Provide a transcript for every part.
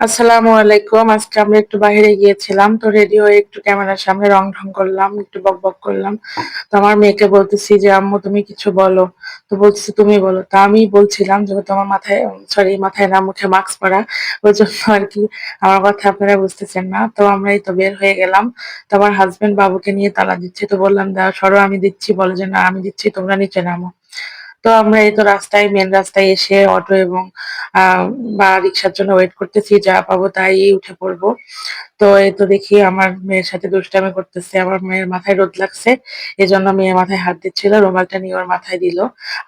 আসসালামু আলাইকুম। আজকে আমরা একটু বাইরে গিয়েছিলাম, তো রেডি হয়ে একটু ক্যামেরার সামনে রং ঢং করলাম, একটু বক বক করলাম। তো আমার মেয়েকে বলতেছি যে, আম্মু, তুমি কিছু বলো। তো বলতেছি, তুমি বলো। তা আমি বলছিলাম, যেহেতু আমার মাথায় সরি মাথায় না, মুখে মাস্ক পরা ওই জন্য আর কি আমার কথা আপনারা বুঝতেছেন না। তো আমরা এই তো বের হয়ে গেলাম। তো আমার হাজবেন্ড বাবুকে নিয়ে তালা দিচ্ছে। তো বললাম দাও সরো, আমি দিচ্ছি। বলে যে, না, আমি দিচ্ছি, তোমরা নিচে নামো। তো আমরা এই তো রাস্তায় মেন রাস্তায় এসে অটো এবং বা রিক্সার জন্য ওয়েট করতেছি, যা পাবো তাই উঠে পড়ব। তো এই তো দেখি আমার মেয়ের সাথে দুষ্টামি করতেছে, আমার মেয়ের মাথায় রোদ লাগছে, এজন্য মেয়ের মাথায় হাত দিচ্ছিল, রুমালটা নিয়ে ওর মাথায় দিল।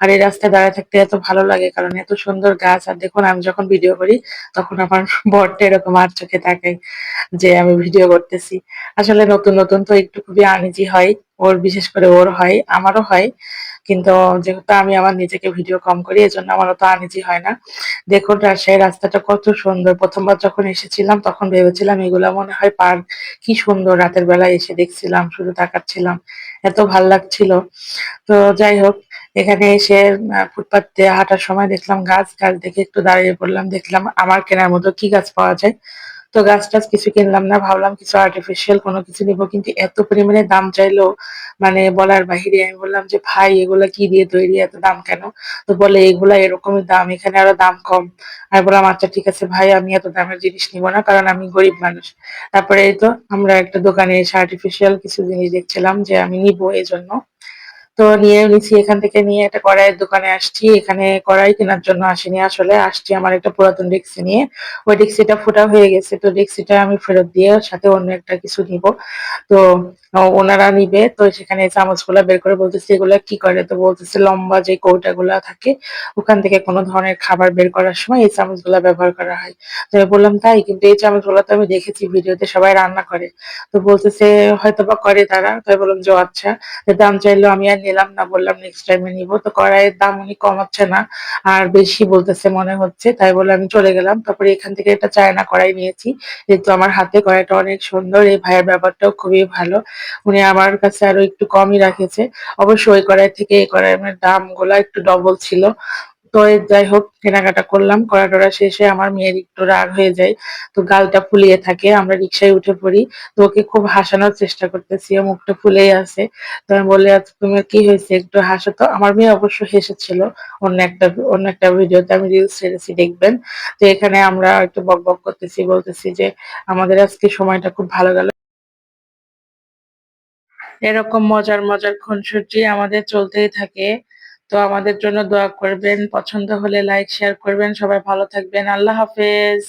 আর এই রাস্তায় দাঁড়ায় থাকতে এত ভালো লাগে, কারণ এত সুন্দর গাছ, আর দেখুন আমি যখন ভিডিও করি, তখন আমার বরটা এরকম আর চোখে তাকাই যে আমি ভিডিও করতেছি। আসলে নতুন নতুন তো একটু খুবই আনইজি হয়, ওর, বিশেষ করে ওর হয়, আমারও হয়। কিন্তু যেহেতু আমি আমার নিজেকে ভিডিও কম করি, এজন্য আমার অত আনইজি হয় না। দেখুন, রাজশাহী রাস্তাটা কত সুন্দর। প্রথমবার যখন এসেছিলাম, তখন ভেবেছিলাম এগুলো মনে হয় পার্ক। কি সুন্দর, রাতের বেলা এসে দেখছিলাম, শুধু তাকাচ্ছিলাম। এত ভালো লাগছিল। তো যাই হোক, এখানে এসে ফুটপাত হাঁটার সময় দেখলাম গাছ। গাছ দেখে একটু দাঁড়িয়ে পড়লাম। দেখলাম আমার কেনার মতো কি গাছ পাওয়া যায়। তো গাছ টাছ কিছু কিনলাম না, ভাবলাম কিছু আর্টিফিশিয়াল কোনো কিছু নিবো, কিন্তু এত পরিমাণে দাম চাইলো মানে বলার বাহিরে আমি বললাম যে, ভাই, এগুলা কি দিয়ে তৈরি? এত দাম কেন? তো বলে, এগুলা এরকমই দাম, এখানে আরও দাম কম। আমি বললাম আচ্ছা ঠিক আছে, ভাই, আমি এত দামের জিনিস নিবো না, কারণ আমি গরিব মানুষ। তারপরে এই তো আমরা একটা দোকানে এসে আর্টিফিশিয়াল কিছু জিনিস দেখছিলাম যে আমি নিবো এই জন্য তো নিয়ে নিছি, এখান থেকে নিয়ে একটা কড়াইয়ের দোকানে আসছি। এখানে কড়াই কেনার জন্য আসিনি আসলে, আসছি আমার একটা পুরাতন ডেক্সি নিয়ে। ওই ডেক্সিটা ফুটা হয়ে গেছে, তো ডেক্সিটা আমি ফেরত দিয়ে সাথে অন্য একটা কিছু নিব। তো ওনারা নিবে, তো সেখানে চামচগুলা বের করে বলতেছে, এগুলা কি করে? তো বলতেছে, লম্বা যে কৌটাগুলা থাকে, ওখান থেকে কোনো ধরনের খাবার বের করার সময় এই চামচগুলা ব্যবহার করা হয়। তো আমি বললাম, তাই? কিন্তু এই চামচগুলা তো আমি দেখেছি ভিডিওতে, সবাই রান্না করে। তো বলতেছে হয়তো বা করে তারা। তাই বললাম যে আচ্ছা। দাম চাইলো আমি আর নিলাম না, বললাম নেক্সট টাইমে নিবো। তো কড়াইয়ের দাম উনি কমাচ্ছে না, আর বেশি বলতেছে মনে হচ্ছে, তাই বলে আমি চলে গেলাম। তারপরে এখান থেকে একটা চায়না কড়াই নিয়েছি, যেহেতু আমার হাতে কড়াইটা অনেক সুন্দর, এই ভাইয়ের ব্যাপারটাও খুবই ভালো। উনি আমার কাছে আরও একটু কমই রাখেছে। অবশ্য ওই কড়াই থেকে এই কড়াইয়ের দামগুলা একটু ডবল ছিল। তো যাই হোক, কেনাকাটা করলাম করা টরা শেষে আমার মেয়ের একটু রাগ হয়ে যায়, তো গালটা ফুলিয়ে থাকে, আমরা রিক্সায় উঠে পড়ি, তো ওকে খুব হাসানোর চেষ্টা করতেছি, ও মুখটা ফুলেই আছে, তো আমি বললে আচ্ছা তোমার কি হয়েছে, একটু হাসো তো। আমার মেয়ে অবশ্য হেসেছিল, অন্য একটা অন্য একটা ভিডিওতে আমি রিলস ছেড়েছি, দেখবেন, তো এখানে আমরা একটু বক বক করতেছি, বলতেছি যে, আমাদের আজকে সময়টা খুব ভালো গেল। এরকম মজার মজার খুনসুটি আমাদের চলতেই থাকে। তো আমাদের জন্য দোয়া করবেন, পছন্দ হলে লাইক শেয়ার করবেন। সবাই ভালো থাকবেন। আল্লাহ হাফেজ।